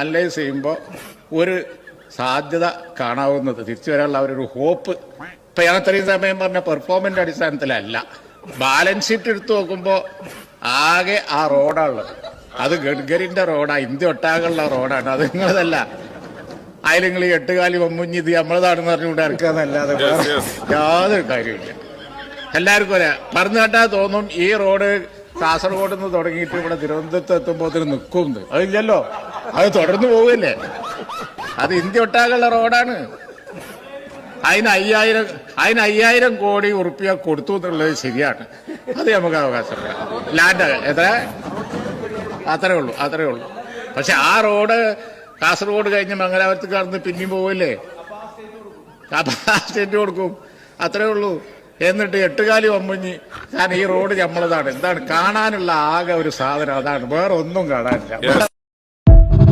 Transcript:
Analyse ചെയ്യുമ്പോൾ ഒരു സാധ്യത കാണാവുന്നത്. തിരിച്ചു വരാനുള്ള അവരൊരു ഹോപ്പ് ഇപ്പൊ ഞാൻ ഇത്രയും സമയം പറഞ്ഞ പെർഫോമൻസ് അടിസ്ഥാനത്തിലല്ല. ബാലൻസ് ഷീറ്റ് എടുത്തു നോക്കുമ്പോൾ ആകെ ആ റോഡാണുള്ളത്. അത് ഗഡ്കരിന്റെ റോഡാണ് ഇന്ത്യ ഒട്ടാകുള്ള റോഡാണ്. അത് നിങ്ങളതല്ല. അതിൽ നിങ്ങൾ ഈ എട്ടുകാലി വമ്മുഞ്ഞി ഇത് നമ്മളതാണെന്ന് പറഞ്ഞുകൊണ്ട് ഇറക്കാന്നല്ലാതെ യാതൊരു കാര്യമില്ല എല്ലാവർക്കും അല്ല പറഞ്ഞു കേട്ടാ തോന്നും ഈ റോഡ് കാസർഗോഡ് നിന്ന് തുടങ്ങിയിട്ട് ഇവിടെ തിരുവനന്തപുരത്ത് എത്തുമ്പോൾ നിൽക്കും അതില്ലല്ലോ. അത് തുടർന്ന് പോവില്ലേ അത് ഇന്ത്യ ഒട്ടാകുള്ള റോഡാണ്. അതിന് അയ്യായിരം അതിന് അയ്യായിരം കോടി ഉറുപ്പിക കൊടുത്തു എന്നുള്ളത് ശരിയാണ്. അത് നമുക്ക് അവകാശപ്പെടാം ലാൻഡ് എത്ര? അത്രേ ഉള്ളൂ അത്രേ ഉള്ളൂ. പക്ഷെ ആ റോഡ് കാസർഗോഡ് കഴിഞ്ഞ് മംഗലാപുരത്ത് കടന്ന് പിന്നെയും പോവില്ലേ സ്റ്റേറ്റ് കൊടുക്കും. അത്രേ ഉള്ളൂ. എന്നിട്ട് എട്ടുകാലി വമ്പഞ്ഞി ഞാൻ ഈ റോഡ് നമ്മളതാണ് എന്താണ്? കാണാനുള്ള ആകെ ഒരു സാധനം അതാണ്. വേറെ ഒന്നും കാണാനില്ല.